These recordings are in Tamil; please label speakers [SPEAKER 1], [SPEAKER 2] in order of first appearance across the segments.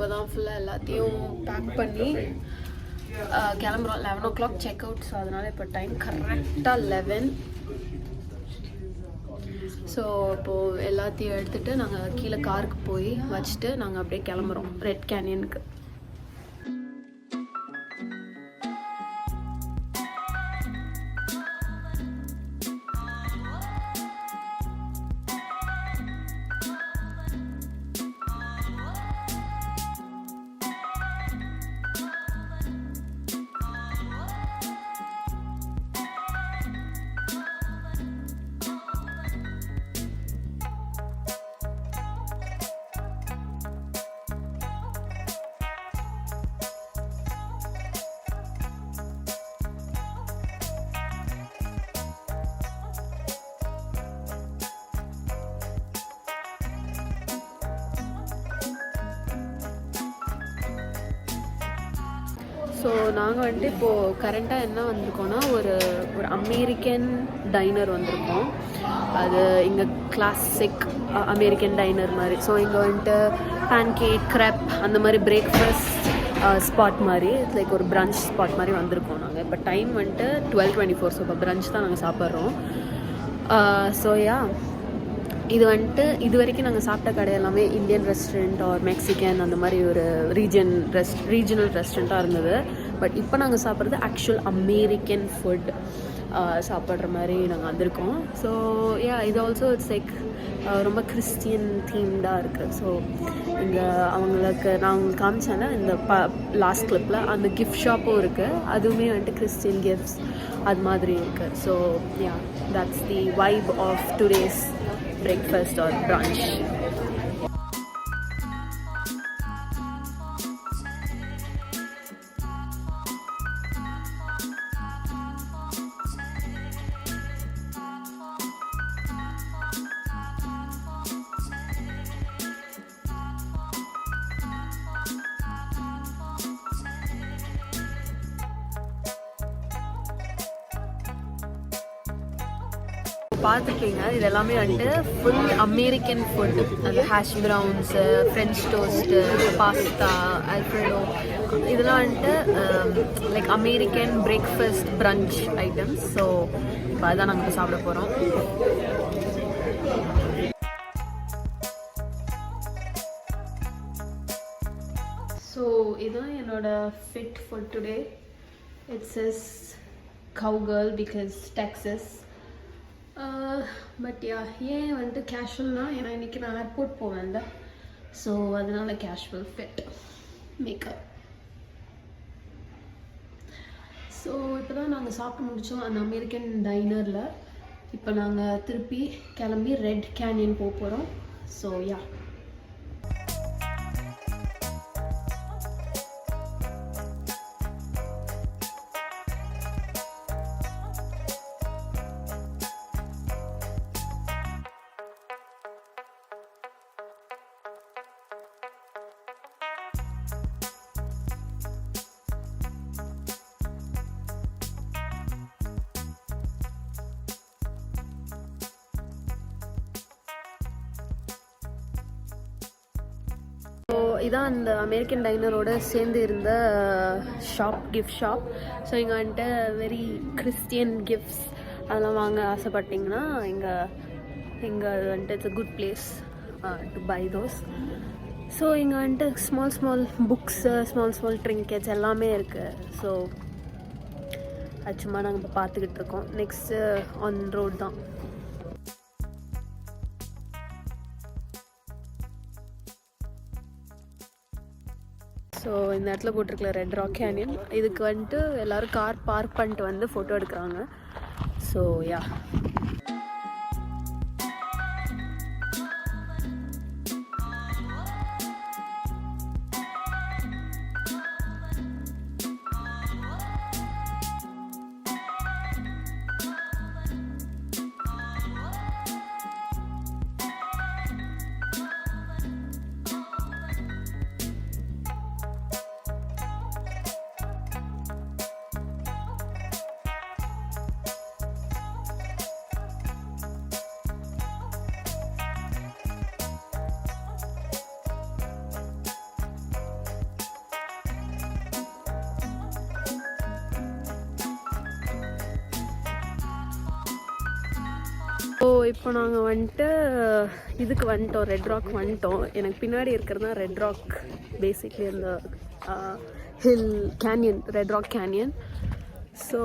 [SPEAKER 1] இப்போ தான் ஃபுல்லாக எல்லாத்தையும் பேக் பண்ணி கிளம்புறோம். Eleven o'clock check out so அதனால் இப்போ டைம் கரெக்டாக லெவன் ஸோ இப்போது எல்லாத்தையும் எடுத்துகிட்டு நாங்கள் கீழே காருக்கு போய் வச்சுட்டு நாங்கள் அப்படியே கிளம்புறோம். ரெட் கேனியனுக்கு ஸோ நாங்கள் வந்துட்டு இப்போது கரண்ட்டாக என்ன வந்திருக்கோன்னா ஒரு ஒரு அமெரிக்கன் டைனர் வந்திருக்கோம். அது இங்கே கிளாசிக் அமெரிக்கன் டைனர் மாதிரி. ஸோ இங்கே வந்துட்டு பேன்கேக் க்ரெப் அந்த மாதிரி பிரேக்ஃபாஸ்ட் ஸ்பாட் மாதிரி லைக் ஒரு பிரஞ்ச் ஸ்பாட் மாதிரி வந்திருக்கோம் நாங்கள் இப்போ டைம் வந்துட்டு டுவெல் டுவெண்ட்டி ஃபோர் ஸோ இப்போ பிரஞ்ச் தான் நாங்கள் சாப்பிட்றோம். ஸோ யா இது வந்துட்டு இது வரைக்கும் நாங்கள் சாப்பிட்ட கடை எல்லாமே இந்தியன் ரெஸ்டாரண்ட் ஆர் மெக்சிகன் அந்த மாதிரி ஒரு ரீஜன் ரெஸ்ட் ரீஜனல் ரெஸ்டாரண்ட்டாக இருந்தது. பட் இப்போ நாங்கள் சாப்பிட்றது ஆக்சுவல் அமெரிக்கன் ஃபுட் சாப்பிட்ற மாதிரி நாங்கள் வந்திருக்கோம். ஸோ யா இது ஆல்சோ இட்ஸ் லைக் ரொம்ப கிறிஸ்டியன் தீம்டாக இருக்குது ஸோ இங்கே அவங்களுக்கு நான் உங்களுக்கு காமிச்சேன்னா இந்த ப லாஸ்ட் கிளிப்பில் அந்த கிஃப்ட் ஷாப்பும் இருக்குது அதுவுமே வந்துட்டு கிறிஸ்டியன் கிஃப்ட்ஸ் அது மாதிரி இருக்குது so yeah that's the vibe of today's breakfast or brunch. பார்த்துருக்கீங்க. இது எல்லாமே வந்துட்டு ஃபுல் அமெரிக்கன் ஃபுட் அது hash browns French toast pasta alfredo இதெல்லாம் வந்துட்டு like American breakfast brunch items so இப்போ அதான் நாங்கள் சாப்பிட போகிறோம் ஸோ இதுதான் என்னோட fit for today it's is cow girl because Texas but yeah ஏன் வந்துட்டு கேஷுவல்னா ஏன்னா இன்றைக்கி நான் ஏர்போர்ட் போவேன்ல. ஸோ அதனால் கேஷுவல் ஃபிட் மேக்கப் ஸோ இப்போ தான் நாங்கள் சாப்பிட்டு முடித்தோம் அந்த அமெரிக்கன் டைனரில் இப்போ நாங்கள் திருப்பி கிளம்பி ரெட் கேனியன் போக போகிறோம் ஸோ யா அமெரிக்கன் டைனரோட சேர்ந்து இருந்த ஷாப் கிஃப்ட் ஷாப் ஸோ இங்கே வந்துட்டு வெரி கிறிஸ்டியன் கிஃப்ட்ஸ் அதெல்லாம் வாங்க ஆசைப்பட்டிங்கன்னா இங்கே இங்கே வந்துட்டு it's a good place to buy those so இங்கே வந்துட்டு small small books small small trinkets எல்லாமே இருக்குது ஸோ அது சும்மா நாங்கள் இப்போ பார்த்துக்கிட்டு இருக்கோம். நெக்ஸ்ட்டு ஆன் ரோட் தான். ஸோ இந்த இடத்துல போட்டிருக்கல ரெட் ராக் கேனியன் இதுக்கு வந்துட்டு எல்லோரும் கார் பார்க் பண்ணிட்டு வந்து ஃபோட்டோ எடுக்கிறாங்க. ஸோ யா ஸோ இப்போ நாங்கள் வந்துட்டு இதுக்கு வந்துட்டோம் ரெட் ராக் வந்துட்டோம். எனக்கு பின்னாடி இருக்கிறது தான் ரெட் ராக் பேசிக்லி அந்த hill canyon red rock canyon so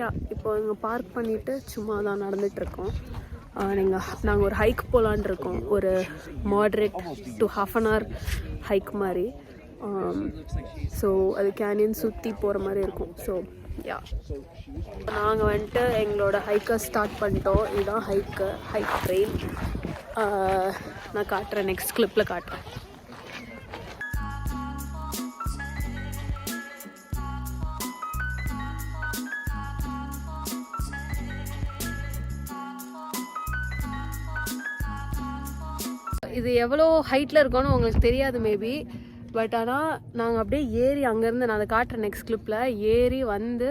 [SPEAKER 1] yeah இப்போ இங்கே பார்க் பண்ணிவிட்டு சும்மா தான் நடந்துகிட்ருக்கோம் நீங்கள் நாங்கள் ஒரு ஹைக் போகலான் இருக்கோம். ஒரு moderate to half an hour hike மாதிரி. ஸோ அது கேனியன் சுற்றி போகிற மாதிரி இருக்கும். ஸோ யா நாங்கள் வந்துட்டு எங்களோட ஹைக்கை ஸ்டார்ட் பண்ணிட்டோம். இதுதான் ஹைக்கு ஹைக் ட்ரெயின் நான் காட்டுறேன் நெக்ஸ்ட் கிளிப்பில் காட்டுறேன். இது எவ்வளோ ஹைட்டில் இருக்கோன்னு உங்களுக்கு தெரியாது மேபி பட் ஆனால் நாங்கள் அப்படியே ஏறி அங்கேருந்து நான் அதை காட்டுறேன் நெக்ஸ்ட் கிளிப்பில் ஏறி வந்து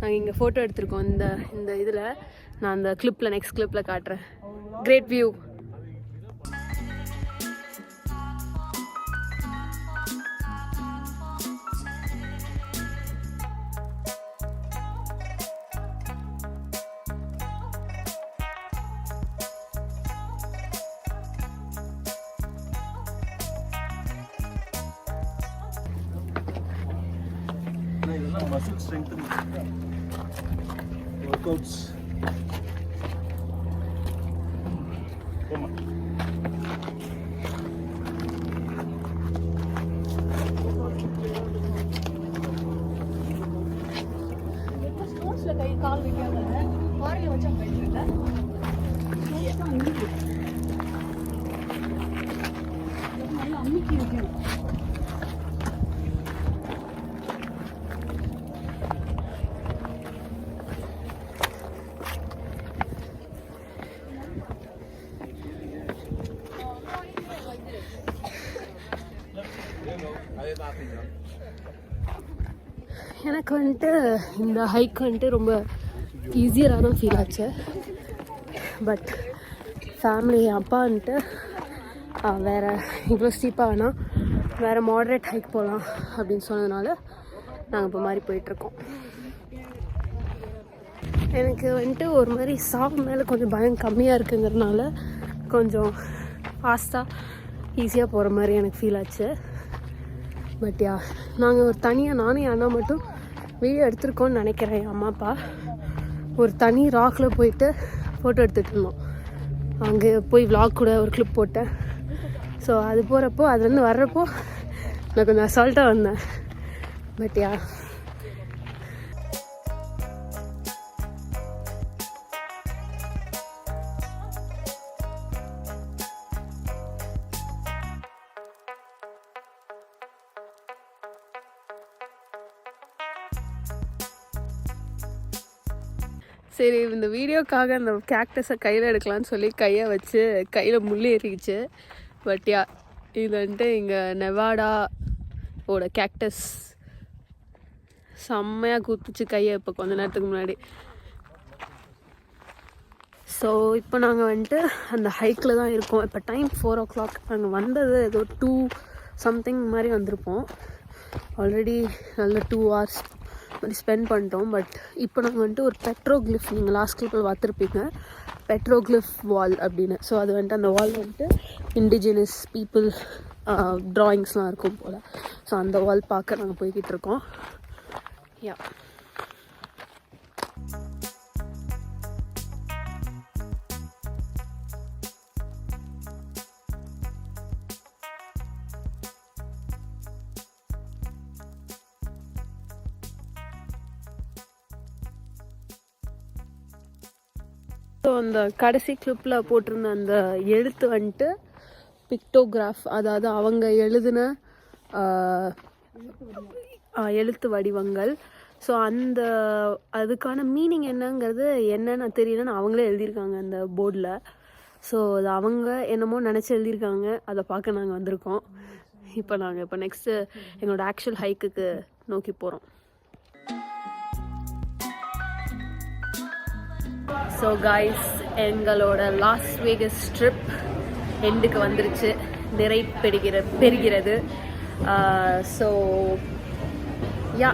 [SPEAKER 1] நாங்கள் இங்கே ஃபோட்டோ எடுத்திருக்கோம். இந்த இந்த இதில் நான் அந்த கிளிப்பில் நெக்ஸ்ட் கிளிப்பில் காட்டுறேன். கிரேட் வியூ எனக்கு வந்துட்டு இந்த ஹைக் வந்துட்டு ரொம்ப ஈஸியராக தான் ஃபீல் ஆச்சு. பட் ஃபேமிலி அப்பா வந்துட்டு வேறு இவ்வளோ ஸ்டீப்பாக வேணால் வேறு மாடரேட் ஹைக் போகலாம் அப்படின்னு சொன்னதுனால நாங்கள் இப்போ மாதிரி போயிட்டுருக்கோம். எனக்கு வந்துட்டு ஒரு மாதிரி சாப் மேலே கொஞ்சம் பயம் கம்மியாக இருக்குங்கிறதுனால கொஞ்சம் ஃபாஸ்ட்டாக ஈஸியாக போகிற மாதிரி எனக்கு ஃபீல் ஆச்சு. பட் யா நாங்கள் ஒரு தனியாக நானும் என் அண்ணா மட்டும் வீடியோ எடுத்திருக்கோன்னு நினைக்கிறேன் என் அம்மா அப்பா. ஒரு தனி ராக்கில் போயிட்டு ஃபோட்டோ எடுத்துகிட்டு இருந்தோம். அங்கே போய் விளாக் கூட ஒரு கிளிப் போட்டேன். ஸோ அது போகிறப்போ அதுலேருந்து வர்றப்போ நான் கொஞ்சம் அசால்ட்டாக வந்தேன். பட் யா சரி இந்த வீடியோக்காக அந்த கேக்டஸை கையில் எடுக்கலாம்னு சொல்லி கையை வச்சு கையில் முள் ஏறிடுச்சு பட் யா இது வந்துட்டு இங்கே நெவாடா ஓட கேக்டஸ் செம்மையாக குத்துச்சு கையை இப்போ கொஞ்ச நேரத்துக்கு முன்னாடி. ஸோ இப்போ நாங்கள் வந்துட்டு அந்த ஹைக்கில் தான் இருக்கோம். இப்போ டைம் ஃபோர் ஓ கிளாக் நாங்கள் வந்தது ஏதோ டூ சம்திங் மாதிரி வந்திருப்போம். ஆல்ரெடி நல்ல டூ ஹவர்ஸ் மாதிரி ஸ்பெண்ட் பண்ணிட்டோம். பட் இப்போ நாங்கள் வந்துட்டு ஒரு பெட்ரோக்ளிஃப் நீங்கள் லாஸ்ட் கிளிப்பில் பார்த்துருப்பீங்க. பெட்ரோக்ளிஃப் வால் அப்படின்னு. ஸோ அது வந்துட்டு அந்த வால் வந்துட்டு இண்டிஜினஸ் பீப்புள் ட்ராயிங்ஸ்லாம் இருக்கும் போல். ஸோ அந்த வால் பார்க்க நாங்கள் போய்கிட்டு இருக்கோம். யா இந்த அந்த கடைசி கிளிப்பில் போட்டிருந்த அந்த எழுத்து வந்துட்டு பிக்டோகிராஃப் அதாவது அவங்க எழுதின எழுத்து வடிவங்கள். ஸோ அந்த அதுக்கான மீனிங் என்னங்கிறது என்னென்னு தெரியலன்னு அவங்களே எழுதியிருக்காங்க அந்த போர்டில் ஸோ அது அவங்க என்னமோ நினச்சி எழுதியிருக்காங்க. அதை பார்க்க நாங்கள் வந்திருக்கோம். இப்போ நாங்கள் இப்போ நெக்ஸ்ட்டு எங்களோட ஆக்சுவல் ஹைக்குக்கு நோக்கி போகிறோம் ஸோ காய்ஸ் எங்களோட லாஸ் வேகஸ் ட்ரிப் எண்டுக்கு வந்துருச்சு. நிறை பெறுகிற பெறுகிறது ஸோ யா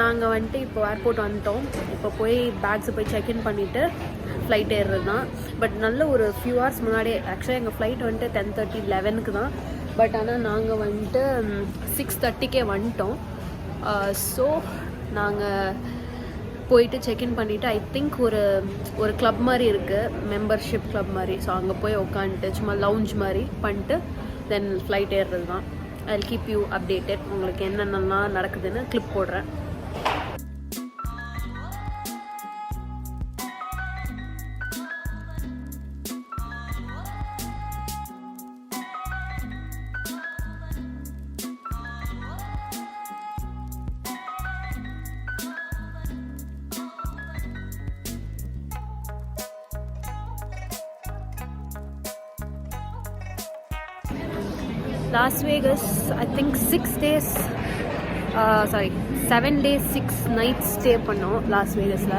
[SPEAKER 1] நாங்கள் வந்துட்டு இப்போ ஏர்போர்ட் வந்துட்டோம். இப்போ போய் பேக்ஸை போய் செக்இன் பண்ணிவிட்டு ஃப்ளைட் ஏறுறது தான் பட் நல்ல ஒரு ஃபியூ ஹவர்ஸ் முன்னாடியே ஆக்சுவலாக எங்கள் ஃப்ளைட் வந்துட்டு டென் தேர்ட்டி லெவனுக்கு தான். பட் ஆனால் நாங்கள் வந்துட்டு சிக்ஸ் தேர்ட்டிக்கே வந்துட்டோம். ஸோ நாங்கள் போயிட்டு செக்இன் பண்ணிவிட்டு ஐ திங்க் ஒரு ஒரு கிளப் மாதிரி இருக்குது மெம்பர்ஷிப் கிளப் மாதிரி. ஸோ அங்கே போய் உட்காந்துட்டு சும்மா லவுஞ்ச் மாதிரி பண்ணிட்டு தென் ஃப்ளைட் ஏறுறது தான் ஐ கீப் யூ அப்டேட்டட் உங்களுக்கு என்னென்னலாம் நடக்குதுன்னு கிளிப் போடுறேன். Las Vegas I think six days sorry seven days six nights stay பண்ணோம் லாஸ் வேகஸில்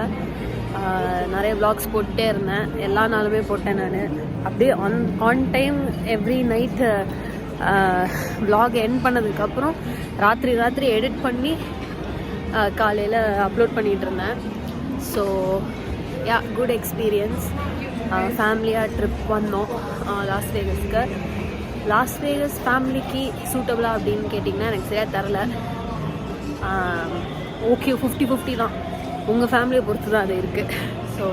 [SPEAKER 1] uh, நிறைய விளாக்ஸ் போட்டுட்டே இருந்தேன். எல்லா நாளுமே போட்டேன் நான். அப்படியே on on time every night vlog end பண்ணதுக்கப்புறம் ராத்திரி ராத்திரி எடிட் பண்ணி uh, காலையில் அப்லோட் பண்ணிகிட்டு இருந்தேன். ஸோ யா குட் எக்ஸ்பீரியன்ஸ் ஃபேமிலியாக ட்ரிப் வந்தோம் uh, லாஸ் வேகஸ்க்கு லாஸ் வேகஸ் ஃபேமிலிக்கு சூட்டபிளா அப்படின்னு கேட்டிங்கன்னா எனக்கு சரியாக தரல ஓகே ஃபிஃப்டி ஃபிஃப்டி தான். உங்கள் ஃபேமிலியை பொறுத்து தான் அது இருக்குது ஸோ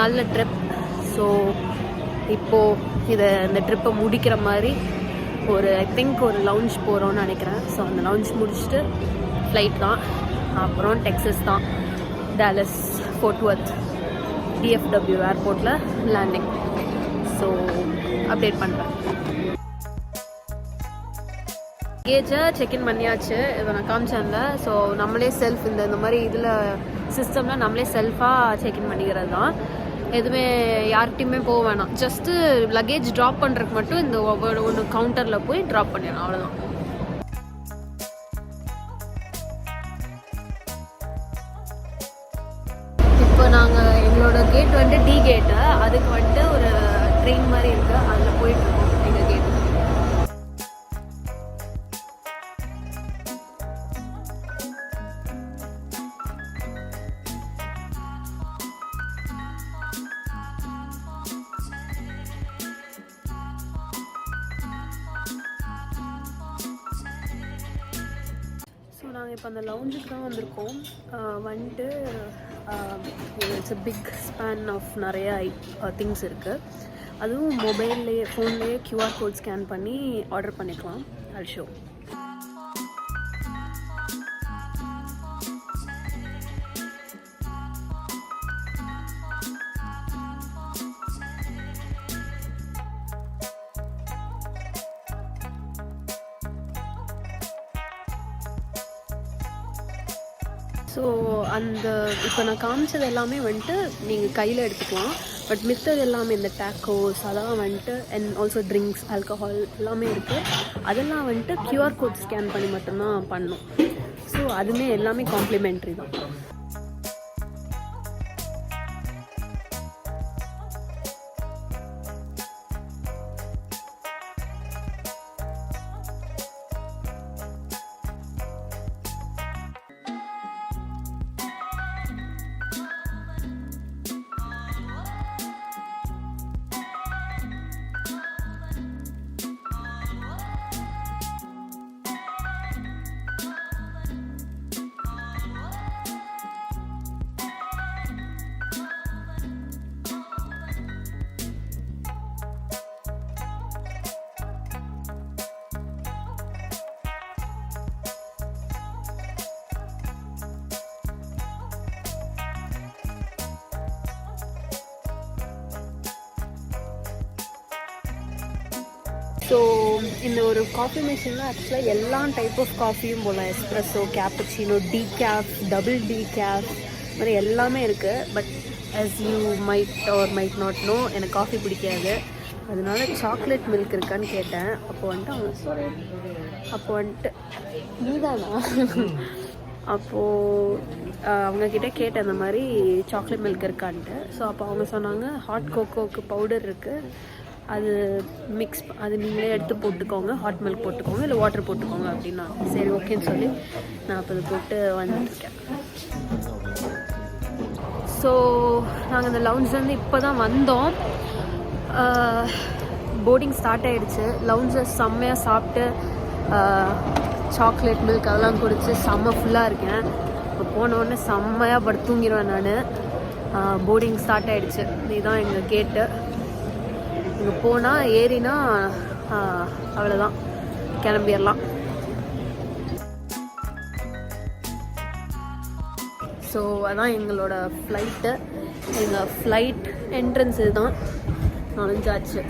[SPEAKER 1] நல்ல ட்ரிப் ஸோ இப்போது இதை இந்த ட்ரிப்பை முடிக்கிற மாதிரி ஒரு ஐ திங்க் ஒரு லவுஞ்ச் போகிறோன்னு நினைக்கிறேன். ஸோ அந்த லவுஞ்ச் முடிச்சுட்டு ஃப்ளைட் தான். அப்புறம் டெக்ஸஸ் தான். டேலஸ் ஃபோர்ட்வர்த் டிஎஃப்டபிள்யூ ஏர்போர்ட்டில் லேண்டிங் ஸோ அப்டேட் பண்ணுறேன் லக்கேஜை செக்இன் பண்ணியாச்சு. இதை நான் காமிச்சேன்ல. ஸோ நம்மளே செல்ஃப் இந்த இந்த மாதிரி இதில் சிஸ்டமில் நம்மளே செல்ஃபாக செக்இன் பண்ணிக்கிறது தான் எதுவுமே யார்கிட்டையுமே போக வேணாம். ஜஸ்ட்டு லக்கேஜ் ட்ராப் பண்ணுறதுக்கு மட்டும் இந்த ஒவ்வொரு ஒன்று கவுண்டரில் போய் ட்ராப் பண்ணிடணும் அவ்வளோதான் இப்போ நாங்கள் எங்களோட கேட் வந்துட்டு டி கேட்டு அதுக்கு வந்துட்டு ஒரு ட்ரெயின் மாதிரி இருக்குது அதில் போயிட்டுருக்கோம். எங்கள் கேட்டு ஸோ நாங்கள் இப்போ அந்த லவுஞ்சுக்கு தான் வந்திருக்கோம். வந்துட்டு it's a big span of நிறைய திங்ஸ் இருக்குது அதுவும் மொபைல்லையே ஃபோன்லேயே கியூஆர் கோட் ஸ்கேன் பண்ணி ஆர்டர் பண்ணிக்கலாம். அல் ஷோ ஸோ அந்த இப்போ நான் காமிச்சது எல்லாமே வந்துட்டு நீங்கள் கையில் எடுத்துக்கலாம். பட் மித்தது எல்லாமே இந்த டேக்கோஸ் அதெல்லாம் வந்துட்டு அண்ட் ஆல்சோ ட்ரிங்க்ஸ் ஆல்கஹால் எல்லாமே இருக்குது அதெல்லாம் வந்துட்டு க்யூஆர் கோட் ஸ்கேன் பண்ணி மட்டும்தான் பண்ணும். ஸோ அதுவுமே எல்லாமே காம்ப்ளிமெண்ட்ரி தான். ஸோ இந்த ஒரு காஃபி மிஷினில் ஆக்சுவலாக எல்லா டைப் ஆஃப் காஃபியும் போடலாம் espresso cappuccino decaf double decaf மாதிரி எல்லாமே இருக்குது but as you might or might not know எனக்கு காஃபி பிடிக்காது. அதனால சாக்லேட் மில்க் இருக்கான்னு கேட்டேன். அப்போ வந்துட்டு அவங்க sorry. அப்போ வந்துட்டு நீதானா? அப்போது அவங்கக்கிட்ட கேட்டேன் அந்த மாதிரி சாக்லேட் மில்க் இருக்கான்ட்டு. ஸோ அப்போ அவங்க சொன்னாங்க ஹாட் கோகோக்கு பவுடர் இருக்குது அது மிக்ஸ் அது நீங்களே எடுத்து போட்டுக்கோங்க. ஹாட் மில்க் போட்டுக்கோங்க. இல்லை வாட்டர் போட்டுக்கோங்க அப்படின்னா. சரி ஓகேன்னு சொல்லி நான் இப்போ போட்டு வந்துட்டுருக்கேன். ஸோ நாங்கள் இந்த லவுன்ஸ்லேருந்து இப்போ தான் வந்தோம். போர்டிங் ஸ்டார்ட் ஆகிடுச்சு லவுன்ஸை செம்மையாக சாப்பிட்டு சாக்லேட் மில்க் அதெல்லாம் குடிச்சு செம்ம ஃபுல்லாக இருக்கேன். இப்போ போன உடனே செம்மையாக படுத்து தூங்கிடுவேன் நான். போர்டிங் ஸ்டார்ட் ஆகிடுச்சு இதுதான் எங்கள் கேட்டு இங்கே போனால் ஏறினா அவ்வளோதான் கிளம்பிடலாம். ஸோ அதான் எங்களோட ஃப்ளைட்டு எங்கள் ஃப்ளைட் என்ட்ரன்ஸ் இதுதான். நுழைஞ்சாச்சு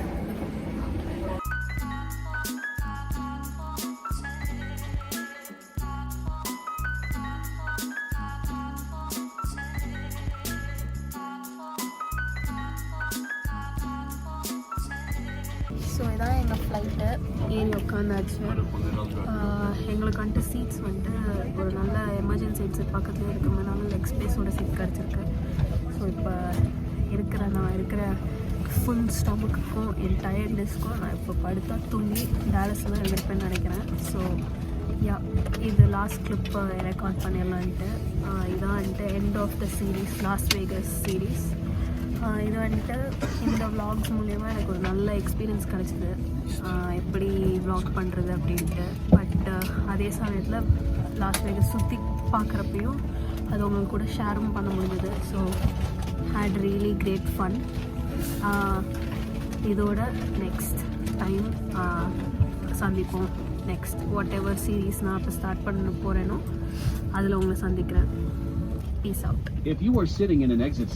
[SPEAKER 1] ஸோ இதான் எங்கள் ஃப்ளைட்டு ஏறி உட்காந்தாச்சு எங்களுக்கு வந்துட்டு சீட்ஸ் வந்துட்டு ஒரு நல்ல எமர்ஜென்சி சீட்ஸ் பக்கத்துலேயே இருக்கிறதுனால லெக் ஸ்பேஸோட சீட் கிடச்சிருக்கு. ஸோ இப்போ இருக்கிற நான் இருக்கிற ஃபுல் ஸ்டமக்குக்கும் என் டயர்ட்னஸ்க்கும் நான் இப்போ படுத்தா தூங்கி டேலஸில் தான் இருப்பேன்னு நினைக்கிறேன். ஸோ யா இது லாஸ்ட் க்ளிப்பை ரெக்கார்ட் பண்ணிடலான்ட்டு இதான் வந்துட்டு end of the series Las Vegas series இது வந்துட்டு இந்த vlogs மூலயமா எனக்கு ஒரு நல்ல எக்ஸ்பீரியன்ஸ் கிடச்சிது. எப்படி vlog பண்ணுறது அப்படின்ட்டு. பட் அதே சமயத்தில் லாஸ்ட் வேகஸ் சுற்றி பார்க்குறப்பையும் அது உங்களுக்கு கூட ஷேரும் பண்ண முடிஞ்சது. So had really great fun இதோட நெக்ஸ்ட் டைம் சந்திப்போம். நெக்ஸ்ட் வாட் எவர் சீரீஸ் நான் இப்போ ஸ்டார்ட் பண்ண போகிறேனோ அதில் உங்களை சந்திக்கிறேன். Peace out
[SPEAKER 2] if you are sitting in an exit